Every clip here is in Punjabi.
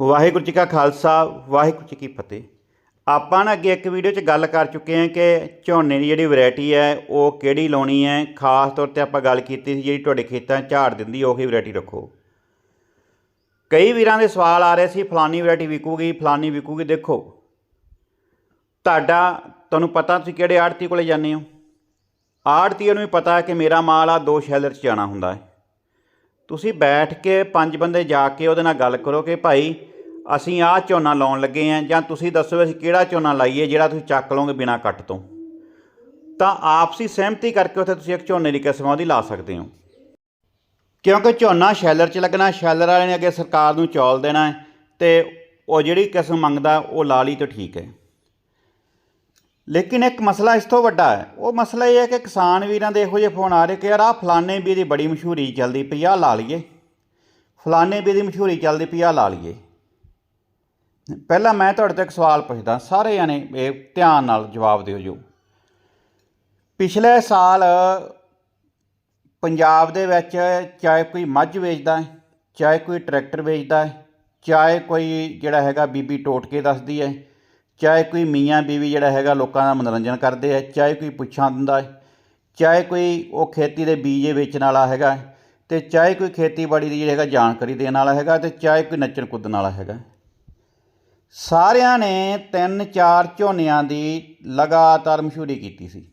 ਵਾਹਿਗੁਰੂ ਜੀ ਕਾ ਖਾਲਸਾ, ਵਾਹਿਗੁਰੂ ਜੀ ਕੀ ਫਤਿਹ। ਆਪਾਂ ਨਾ ਅੱਗੇ ਇੱਕ ਵੀਡੀਓ 'ਚ ਗੱਲ ਕਰ ਚੁੱਕੇ ਹਾਂ ਕਿ ਝੋਨੇ ਦੀ ਜਿਹੜੀ ਵੈਰਾਈਟੀ ਹੈ, ਉਹ ਕਿਹੜੀ ਲਾਉਣੀ ਹੈ। ਖਾਸ ਤੌਰ ਤੇ ਆਪਾਂ ਗੱਲ ਕੀਤੀ ਸੀ ਜਿਹੜੀ ਤੁਹਾਡੇ ਖੇਤਾਂ 'ਚ ਝਾੜ ਦਿੰਦੀ, ਉਹੀ ਵੈਰਾਈਟੀ ਰੱਖੋ। ਕਈ ਵੀਰਾਂ ਦੇ ਸਵਾਲ ਆ ਰਹੇ ਸੀ, ਫਲਾਨੀ ਵੈਰਾਈਟੀ ਵਿਕੂਗੀ, ਫਲਾਨੀ ਵਿਕੂਗੀ। ਦੇਖੋ, ਤੁਹਾਡਾ, ਤੁਹਾਨੂੰ ਪਤਾ ਤੁਸੀਂ ਕਿਹੜੇ ਆੜਤੀ ਕੋਲੇ ਜਾਂਦੇ ਹੋ? ਆੜਤੀਆਂ ਨੂੰ ਵੀ ਪਤਾ ਕਿ ਮੇਰਾ ਮਾਲ ਆ, ਦੋ ਸ਼ੈਲਰ 'ਚ ਜਾਣਾ ਹੁੰਦਾ ਹੈ। ਤੁਸੀਂ ਬੈਠ ਕੇ ਪੰਜ ਬੰਦੇ ਜਾ ਕੇ ਉਹਦੇ ਨਾਲ ਗੱਲ ਕਰੋ ਕਿ ਭਾਈ ਅਸੀਂ ਆਹ ਝੋਨਾ ਲਾਉਣ ਲੱਗੇ ਆਂ ਜਾਂ ਤੁਸੀਂ ਦੱਸੋ ਅਸੀਂ ਕਿਹੜਾ ਝੋਨਾ ਲਾਈਏ ਜਿਹੜਾ ਤੁਸੀਂ ਚੱਕ ਲਓਗੇ ਬਿਨਾਂ ਕੱਟ ਤੋਂ। ਤਾਂ ਆਪਸੀ ਸਹਿਮਤੀ ਕਰਕੇ ਉੱਥੇ ਤੁਸੀਂ ਇੱਕ ਝੋਨੇ ਦੀ ਕਿਸਮ ਉਹਦੀ ਲਾ ਸਕਦੇ ਹੋ। ਕਿਉਂਕਿ ਝੋਨਾ ਸ਼ੈਲਰ 'ਚ ਲੱਗਣਾ, ਸ਼ੈਲਰ ਵਾਲੇ ਨੇ ਅੱਗੇ ਸਰਕਾਰ ਨੂੰ ਚੌਲ ਦੇਣਾ ਹੈ ਤੇ ਉਹ ਜਿਹੜੀ ਕਿਸਮ ਮੰਗਦਾ ਉਹ ਲਾ ਲਈ ਤਾਂ ਠੀਕ ਹੈ। ਲੇਕਿਨ ਇੱਕ ਮਸਲਾ ਇਸ ਤੋਂ ਵੱਡਾ ਹੈ। ਉਹ ਮਸਲਾ ਇਹ ਹੈ ਕਿ ਕਿਸਾਨ ਵੀਰਾਂ ਦੇ ਇਹੋ ਜਿਹੇ ਫੋਨ ਆ ਰਹੇ ਕਿ ਯਾਰ ਆਹ ਫਲਾਣੇ ਵੀ ਦੀ ਬੜੀ ਮਸ਼ਹੂਰੀ ਚੱਲਦੀ ਪਈ ਆ ਲਾ ਲਈਏ। ਫਲਾਣੇ ਵੀ ਦੀ ਮਸ਼ਹੂਰੀ ਚੱਲਦੀ ਪਈ ਆ ਲਾ ਲਈਏ। ਪਹਿਲਾਂ ਮੈਂ ਤੁਹਾਡੇ ਤੋਂ ਇੱਕ ਸਵਾਲ ਪੁੱਛਦਾ, ਸਾਰੇ ਜਾਣੇ ਇਹ ਧਿਆਨ ਨਾਲ ਜਵਾਬ ਦਿਓ ਜੋ। ਪਿਛਲੇ ਸਾਲ ਪੰਜਾਬ ਦੇ ਵਿੱਚ ਚਾਹੇ ਕੋਈ ਮੱਝ ਵੇਚਦਾ ਹੈ, ਚਾਹੇ ਕੋਈ ਟਰੈਕਟਰ ਵੇਚਦਾ ਹੈ, ਚਾਹੇ ਕੋਈ ਜਿਹੜਾ ਹੈਗਾ ਬੀਬੀ ਟੋਟਕੇ ਦੱਸਦੀ ਹੈ ਚਾਹੇ ਕੋਈ ਮੀਆਂ ਬੀਵੀ ਜਿਹੜਾ ਹੈਗਾ ਲੋਕਾਂ ਦਾ ਮਨੋਰੰਜਨ ਕਰਦੇ ਹੈ ਚਾਹੇ ਕੋਈ ਪੁੱਛਾਂ ਦਿੰਦਾ ਚਾਹੇ ਕੋਈ ਉਹ ਖੇਤੀ ਦੇ ਬੀਜ ਵੇਚਣ ਵਾਲਾ ਹੈਗਾ ਤੇ ਚਾਹੇ ਕੋਈ ਖੇਤੀਬਾੜੀ ਦੀ ਜਿਹੜੀ ਹੈਗਾ ਜਾਣਕਾਰੀ ਦੇਣ ਵਾਲਾ ਹੈਗਾ ਤੇ ਚਾਹੇ ਕੋਈ ਨੱਚਣ ਕੁੱਦਣ ਵਾਲਾ ਹੈਗਾ। ਸਾਰਿਆਂ ਨੇ ਤਿੰਨ ਚਾਰ ਝੋਨਿਆਂ ਦੀ ਲਗਾਤਾਰ ਮਸ਼ਹੂਰੀ ਕੀਤੀ ਸੀ।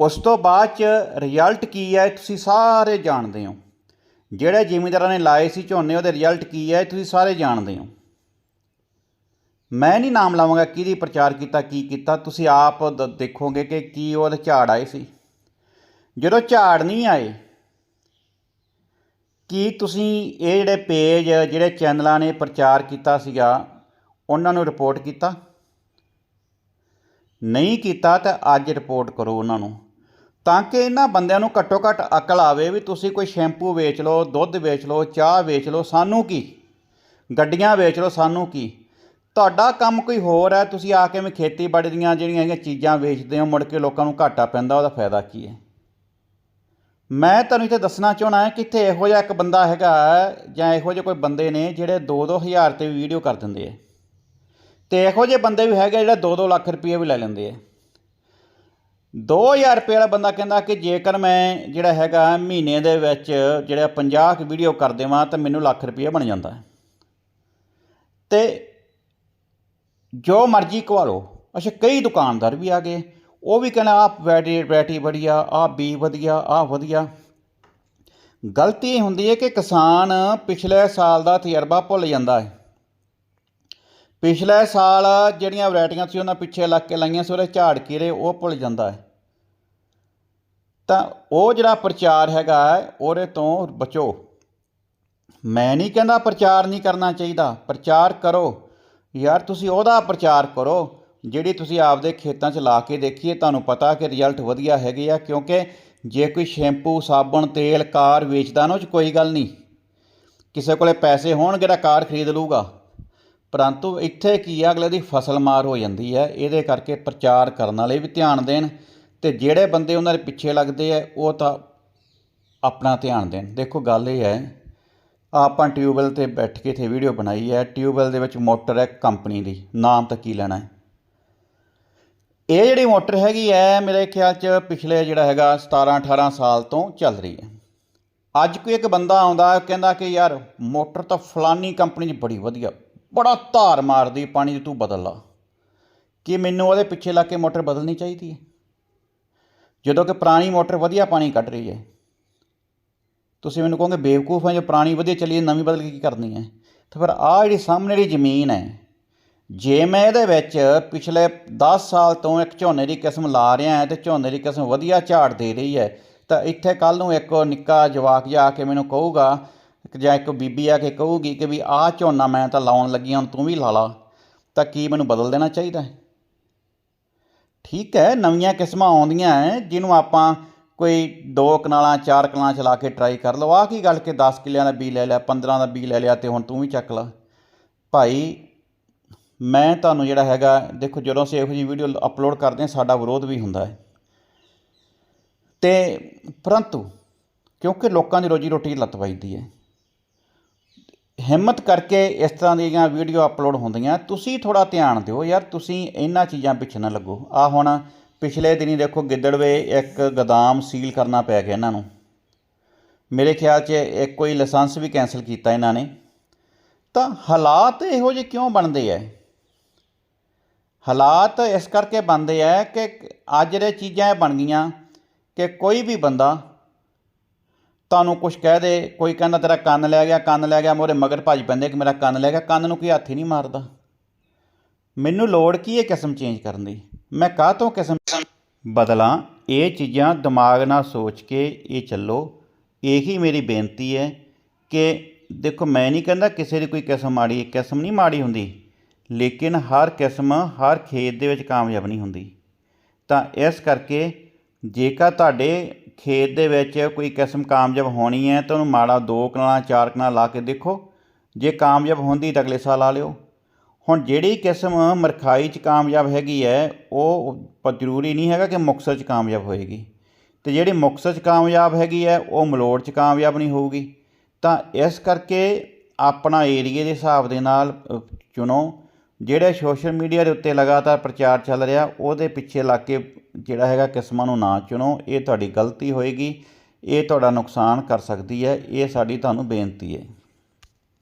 ਉਸ ਤੋਂ ਬਾਅਦ ਚ ਰਿਜ਼ਲਟ ਕੀ ਹੈ ਤੁਸੀਂ ਸਾਰੇ ਜਾਣਦੇ ਹੋ। ਜਿਹੜੇ ਜ਼ਿਮੀਂਦਾਰਾਂ ਨੇ ਲਾਏ ਸੀ ਝੋਨੇ, ਉਹਦੇ ਰਿਜ਼ਲਟ ਕੀ ਹੈ ਤੁਸੀਂ ਸਾਰੇ ਜਾਣਦੇ ਹੋ। ਮੈਂ ਨਹੀਂ ਨਾਮ ਲਾਵਾਂਗਾ ਕਿਹਦੀ ਪ੍ਰਚਾਰ ਕੀਤਾ, ਕੀ ਕੀਤਾ। ਤੁਸੀਂ ਆਪ ਦ- ਦੇਖੋਗੇ ਕਿ ਕੀ ਉਹਦੇ ਝਾੜ ਆਏ ਸੀ। ਜਦੋਂ ਝਾੜ ਨਹੀਂ ਆਏ, ਕੀ ਤੁਸੀਂ ਇਹ ਜਿਹੜੇ ਪੇਜ, ਜਿਹੜੇ ਚੈਨਲਾਂ ਨੇ ਪ੍ਰਚਾਰ ਕੀਤਾ ਸੀਗਾ, ਉਹਨਾਂ ਨੂੰ ਰਿਪੋਰਟ ਕੀਤਾ? ਨਹੀਂ ਕੀਤਾ ਤਾਂ ਅੱਜ ਰਿਪੋਰਟ ਕਰੋ ਉਹਨਾਂ ਨੂੰ। ਤਾਂ ਕਿ ਇਹਨਾਂ ਬੰਦਿਆਂ ਨੂੰ ਘੱਟੋ ਘੱਟ ਅਕਲ ਆਵੇ ਵੀ ਤੁਸੀਂ ਕੋਈ ਸ਼ੈਂਪੂ ਵੇਚ ਲਓ, ਦੁੱਧ ਵੇਚ ਲਓ, ਚਾਹ ਵੇਚ ਲਓ, ਸਾਨੂੰ ਕੀ? ਗੱਡੀਆਂ ਵੇਚ ਲਓ, ਸਾਨੂੰ ਕੀ? ਤੁਹਾਡਾ ਕੰਮ ਕੋਈ ਹੋਰ ਹੈ? ਤੁਸੀਂ ਆ ਕੇ ਮੈਂ ਖੇਤੀਬਾੜੀ ਦੀਆਂ ਜਿਹੜੀਆਂ ਹੈਗੀਆਂ ਚੀਜ਼ਾਂ ਵੇਚਦੇ ਹੋ, ਮੁੜ ਕੇ ਲੋਕਾਂ ਨੂੰ ਘਾਟਾ ਪੈਂਦਾ, ਉਹਦਾ ਫਾਇਦਾ ਕੀ ਹੈ? ਮੈਂ ਤੁਹਾਨੂੰ ਇੱਥੇ ਦੱਸਣਾ ਚਾਹਣਾ ਹੈ ਕਿ ਇੱਥੇ ਇਹੋ ਜਿਹਾ ਇੱਕ ਬੰਦਾ ਹੈਗਾ ਜਾਂ ਇਹੋ ਜਿਹੇ ਕੋਈ ਬੰਦੇ ਨੇ ਜਿਹੜੇ 2-2000 ਤੇ ਵੀਡੀਓ ਕਰ ਦਿੰਦੇ ਆ। ਤੇ ਇਹੋ ਜਿਹੇ ਬੰਦੇ ਵੀ ਹੈਗੇ ਜਿਹੜੇ 2-2 ਲੱਖ ਰੁਪਏ ਵੀ ਲੈ ਲੈਂਦੇ ਆ। 2000 ਰੁਪਏ ਵਾਲਾ ਬੰਦਾ ਕਹਿੰਦਾ ਕਿ ਜੇਕਰ ਮੈਂ ਜਿਹੜਾ ਹੈਗਾ ਮਹੀਨੇ ਦੇ ਵਿੱਚ ਜਿਹੜਾ 50 ਕੁ ਵੀਡੀਓ ਕਰ ਦੇਵਾਂ, ਤਾਂ ਮੈਨੂੰ ਲੱਖ ਰੁਪਏ ਬਣ ਜਾਂਦਾ। ਹੈ ਤੇ ਜੋ ਮਰਜ਼ੀ ਕਵਾ ਲਓ, ਅੱਛਾ ਕਈ ਦੁਕਾਨਦਾਰ ਵੀ ਆ ਗਏ, ਉਹ ਵੀ ਕਹਿੰਦਾ ਆਹ ਵੈਰਾਈਟੀ ਵੈਰਾਈਟੀ ਵਧੀਆ, ਆਹ ਬੀ ਵਧੀਆ, ਆਹ ਵਧੀਆ। ਗਲਤੀ ਇਹ ਹੁੰਦੀ ਹੈ ਕਿ ਕਿਸਾਨ ਪਿਛਲੇ ਸਾਲ ਦਾ ਤਜਰਬਾ ਭੁੱਲ ਜਾਂਦਾ ਹੈ। ਪਿਛਲੇ ਸਾਲ ਜਿਹੜੀਆਂ ਵੈਰਾਈਟੀਆਂ ਸੀ ਉਹਨਾਂ ਪਿੱਛੇ ਲੱਗ ਕੇ ਲਾਈਆਂ ਸੀ, ਉਹਦੇ ਝਾੜ ਕੀਰੇ ਉਹ ਭੁੱਲ ਜਾਂਦਾ ਹੈ। ਤਾਂ ਉਹ ਜਿਹੜਾ ਪ੍ਰਚਾਰ ਹੈਗਾ ਉਹਦੇ ਤੋਂ ਬਚੋ। ਮੈਂ ਨਹੀਂ ਕਹਿੰਦਾ ਪ੍ਰਚਾਰ ਨਹੀਂ ਕਰਨਾ ਚਾਹੀਦਾ, ਪ੍ਰਚਾਰ ਕਰੋ। ਯਾਰ ਤੁਸੀਂ ਉਹਦਾ ਪ੍ਰਚਾਰ ਕਰੋ, ਜਿਹੜੀ ਤੁਸੀਂ ਆਪਦੇ ਖੇਤਾਂ 'ਚ ਲਾ ਕੇ ਦੇਖੀਏ ਤੁਹਾਨੂੰ ਪਤਾ ਕਿ ਰਿਜ਼ਲਟ ਵਧੀਆ ਹੈਗੇ ਆ, ਕਿਉਂਕਿ ਜੇ ਕੋਈ ਸ਼ੈਂਪੂ, ਸਾਬਣ, ਤੇਲ, ਕਾਰ ਵੇਚਦਾ ਨਾ, ਉਹ 'ਚ ਕੋਈ ਗੱਲ ਨਹੀਂ। ਕਿਸੇ ਕੋਲੇ ਪੈਸੇ ਹੋਣਗੇ ਤਾਂ ਕਾਰ ਖਰੀਦ ਲੂਗਾ ਪਰੰਤੂ ਇੱਥੇ ਕੀ ਆ, ਅਗਲੇ ਦੀ ਫਸਲ ਮਾਰ ਹੋ ਜਾਂਦੀ ਹੈ। ਇਹਦੇ ਕਰਕੇ ਪ੍ਰਚਾਰ ਕਰਨ ਵਾਲੇ ਵੀ ਧਿਆਨ ਦੇਣ ਤੇ ਜਿਹੜੇ ਬੰਦੇ ਉਹਨਾਂ ਦੇ ਪਿੱਛੇ ਲੱਗਦੇ ਆ, ਉਹ ਤਾਂ ਆਪਣਾ ਧਿਆਨ ਦੇਣ। ਦੇਖੋ, ਗੱਲ ਇਹ ਹੈ ਆਪਾਂ ਟਿਊਬਵੈਲ ਤੇ ਬੈਠ ਕੇ ਇੱਥੇ ਵੀਡੀਓ ਬਣਾਈ ਹੈ। ਟਿਊਬਵੈਲ ਦੇ ਵਿੱਚ ਮੋਟਰ ਹੈ ਕੰਪਨੀ ਦੀ। ਨਾਮ ਤਾਂ ਕੀ ਲੈਣਾ ਹੈ? ਇਹ ਜਿਹੜੀ ਮੋਟਰ ਹੈਗੀ ਹੈ, ਮੇਰੇ ਖਿਆਲ 'ਚ ਪਿਛਲੇ ਜਿਹੜਾ ਹੈਗਾ 17 18 ਸਾਲ ਤੋਂ ਚੱਲ ਰਹੀ ਹੈ। ਅੱਜ ਕੋਈ ਇੱਕ ਬੰਦਾ ਆਉਂਦਾ ਕਹਿੰਦਾ ਕਿ ਯਾਰ ਮੋਟਰ ਤਾਂ ਫਲਾਨੀ ਕੰਪਨੀ 'ਚ ਬੜੀ ਵਧੀਆ, ਬੜਾ ਧਾਰ ਮਾਰਦੀ ਪਾਣੀ ਦੀ ਤੂੰ ਬਦਲ ਲਾ। ਕੀ ਮੈਨੂੰ ਉਹਦੇ ਪਿੱਛੇ ਲੱਗ ਕੇ ਮੋਟਰ ਬਦਲਣੀ ਚਾਹੀਦੀ ਹੈ? ਜਦੋਂ ਕਿ ਪੁਰਾਣੀ ਮੋਟਰ ਵਧੀਆ ਪਾਣੀ ਕੱਢ ਰਹੀ ਹੈ। ਤੁਸੀਂ ਮੈਨੂੰ ਕਹੋਗੇ ਬੇਵਕੂਫ ਹੈ ਜੋ ਪੁਰਾਣੀ ਵਧੀਆ ਚੱਲੀ ਨਵੀਂ ਬਦਲ ਕੇ ਕੀ ਕਰਨੀ ਹੈ? ਤਾਂ ਫਿਰ ਆਹ ਜਿਹੜੀ ਸਾਹਮਣੇ ਜਿਹੜੀ ਜ਼ਮੀਨ ਹੈ, ਜੇ ਮੈਂ ਇਹਦੇ ਵਿੱਚ ਪਿਛਲੇ 10 ਸਾਲ ਤੋਂ ਇੱਕ ਝੋਨੇ ਦੀ ਕਿਸਮ ਲਾ ਰਿਹਾ ਹਾਂ ਤੇ ਝੋਨੇ ਦੀ ਕਿਸਮ ਵਧੀਆ ਝਾੜ ਦੇ ਰਹੀ ਹੈ, ਤਾਂ ਇੱਥੇ ਕੱਲ ਨੂੰ ਇੱਕ ਨਿੱਕਾ ਜਵਾਕ ਜਾ ਕੇ ਮੈਨੂੰ ਕਹੂਗਾ ਜਾਂ ਇੱਕ ਬੀਬੀ ਆ ਕੇ ਕਹੂਗੀ ਕਿ ਵੀ ਆਹ ਝੋਨਾ ਮੈਂ ਤਾਂ ਲਾਉਣ ਲੱਗੀ ਹੁਣ ਤੂੰ ਵੀ ਲਾ ਲਾ, ਤਾਂ ਕੀ ਮੈਨੂੰ ਬਦਲ ਦੇਣਾ ਚਾਹੀਦਾ ਠੀਕ ਹੈ, ਨਵੀਆਂ ਕਿਸਮਾਂ ਆਉਂਦੀਆਂ ਹੈ, ਜਿਹਨੂੰ ਆਪਾਂ ਕੋਈ ਦੋ ਕਨਾਲਾਂ, ਚਾਰ ਕਨਾਲਾਂ ਚਲਾ ਕੇ ਟਰਾਈ ਕਰ ਲਓ। ਆਹ ਕੀ ਗੱਲ ਕਿ 10 ਕਿੱਲਿਆਂ ਦਾ ਬੀ ਲੈ ਲਿਆ 15 ਦਾ ਬੀ ਲੈ ਲਿਆ ਤੇ ਹੁਣ ਤੂੰ ਵੀ ਚੱਕ ਲਾ। ਭਾਈ, ਮੈਂ ਤੁਹਾਨੂੰ ਜਿਹੜਾ ਹੈਗਾ, ਦੇਖੋ ਜਦੋਂ ਅਸੀਂ ਇਹੋ ਜਿਹੀ ਵੀਡੀਓ ਅਪਲੋਡ ਕਰਦੇ ਹਾਂ, ਸਾਡਾ ਵਿਰੋਧ ਵੀ ਹੁੰਦਾ ਹੈ। ਤੇ ਪਰੰਤੂ, ਕਿਉਂਕਿ ਲੋਕਾਂ ਦੀ ਰੋਜੀ ਰੋਟੀ ਲੱਤ ਵੱਜਦੀ ਹੈ। ਹਿੰਮਤ ਕਰਕੇ ਇਸ ਤਰ੍ਹਾਂ ਦੀਆਂ ਵੀਡੀਓ ਅਪਲੋਡ ਹੁੰਦੀਆਂ। ਤੁਸੀਂ ਥੋੜਾ ਧਿਆਨ ਦਿਓ ਯਾਰ, ਤੁਸੀਂ ਇਹਨਾਂ ਚੀਜ਼ਾਂ ਪਿੱਛੇ ਨਾ ਲੱਗੋ। ਆ ਹੁਣ ਪਿਛਲੇ ਦਿਨੀ ਦੇਖੋ ਗਿੱਦੜਵੇ ਇੱਕ ਗੋਦਾਮ ਸੀਲ ਕਰਨਾ ਪੈ ਗਿਆ ਇਹਨਾਂ ਨੂੰ। ਮੇਰੇ ਖਿਆਲ 'ਚ ਇੱਕ ਕੋਈ ਲਾਇਸੈਂਸ ਵੀ ਕੈਨਸਲ ਕੀਤਾ ਇਹਨਾਂ ਨੇ। ਤਾਂ ਹਾਲਾਤ ਇਹੋ ਜਿਹੇ ਕਿਉਂ ਬਣਦੇ ਐ? ਹਾਲਾਤ ਇਸ ਕਰਕੇ ਬਣਦੇ ਐ ਕਿ ਅੱਜ ਜਿਹੜੇ ਚੀਜ਼ਾਂ ਇਹ ਬਣ ਗਈਆਂ ਕਿ ਕੋਈ ਵੀ ਬੰਦਾ ਤੁਹਾਨੂੰ ਕੁਝ ਕਹਿ ਦੇ, ਕੋਈ ਕਹਿੰਦਾ ਤੇਰਾ ਕੰਨ ਲੈ ਗਿਆ, ਕੰਨ ਲੈ ਗਿਆ ਮੋਰੇ ਮਗਰ ਭੱਜ ਪੈਂਦੇ ਕਿ ਮੇਰਾ ਕੰਨ ਲੈ ਗਿਆ, ਕੰਨ ਨੂੰ ਕੋਈ ਹੱਥ ਹੀ ਨਹੀਂ ਮਾਰਦਾ। ਮੈਨੂੰ ਲੋੜ ਕੀ ਹੈ ਕਿਸਮ ਚੇਂਜ ਕਰਨ ਦੀ? ਮੈਂ ਕਾਹ ਤੋਂ ਕਿਸਮ ਬਦਲਾਂ, ਇਹ ਚੀਜ਼ਾਂ ਦਿਮਾਗ ਨਾਲ ਸੋਚ ਕੇ ਇਹ ਚੱਲੋ। ਇਹੀ ਮੇਰੀ ਬੇਨਤੀ ਹੈ ਕਿ ਦੇਖੋ, ਮੈਂ ਨਹੀਂ ਕਹਿੰਦਾ ਕਿਸੇ ਦੀ ਕੋਈ ਕਿਸਮ ਮਾੜੀ ਹੈ ਕਿਸਮ ਨਹੀਂ ਮਾੜੀ ਹੁੰਦੀ, ਲੇਕਿਨ ਹਰ ਕਿਸਮ, ਹਰ ਖੇਤ ਦੇ ਵਿੱਚ ਕਾਮਯਾਬ ਨਹੀਂ ਹੁੰਦੀ। ਤਾਂ ਇਸ ਕਰਕੇ ਜੇਕਰ ਤੁਹਾਡੇ ਖੇਤ ਦੇ ਵਿੱਚ ਕੋਈ ਕਿਸਮ ਕਾਮਯਾਬ ਹੋਣੀ ਹੈ, ਤਾਂ ਉਹਨੂੰ ਮਾੜਾ ਦੋ ਕਨਾਲਾਂ, ਚਾਰ ਕਨਾਲਾਂ ਲਾ ਕੇ ਦੇਖੋ। ਜੇ ਕਾਮਯਾਬ ਹੁੰਦੀ ਤਾਂ ਅਗਲੇ ਸਾਲ ਲਾ ਲਿਓ। ਹੁਣ ਜਿਹੜੀ ਕਿਸਮ ਮਰਖਾਈ 'ਚ ਕਾਮਯਾਬ ਹੈਗੀ ਹੈ, ਉਹ ਜ਼ਰੂਰੀ ਨਹੀਂ ਹੈਗਾ ਕਿ ਮੁਕਤਸਰ 'ਚ ਕਾਮਯਾਬ ਹੋਏਗੀ। ਤੇ ਜਿਹੜੀ ਮੁਕਤਸਰ 'ਚ ਕਾਮਯਾਬ ਹੈਗੀ ਹੈ, ਉਹ ਮਲੋੜ 'ਚ ਕਾਮਯਾਬ ਨਹੀਂ ਹੋਊਗੀ। ਤਾਂ ਇਸ ਕਰਕੇ ਆਪਣਾ ਏਰੀਏ ਦੇ ਹਿਸਾਬ ਦੇ ਨਾਲ ਚੁਣੋ। ਜਿਹੜੇ ਸੋਸ਼ਲ ਮੀਡੀਆ ਦੇ ਉੱਤੇ ਲਗਾਤਾਰ ਪ੍ਰਚਾਰ ਚੱਲ ਰਿਹਾ, ਉਹਦੇ ਪਿੱਛੇ ਲੱਗ ਕੇ ਜਿਹੜਾ ਹੈਗਾ ਕਿਸਮਾਂ ਨੂੰ ਨਾ ਚੁਣੋ। ਇਹ ਤੁਹਾਡੀ ਗਲਤੀ ਹੋਏਗੀ। ਇਹ ਤੁਹਾਡਾ ਨੁਕਸਾਨ ਕਰ ਸਕਦੀ ਹੈ। ਇਹ ਸਾਡੀ ਤੁਹਾਨੂੰ ਬੇਨਤੀ ਹੈ।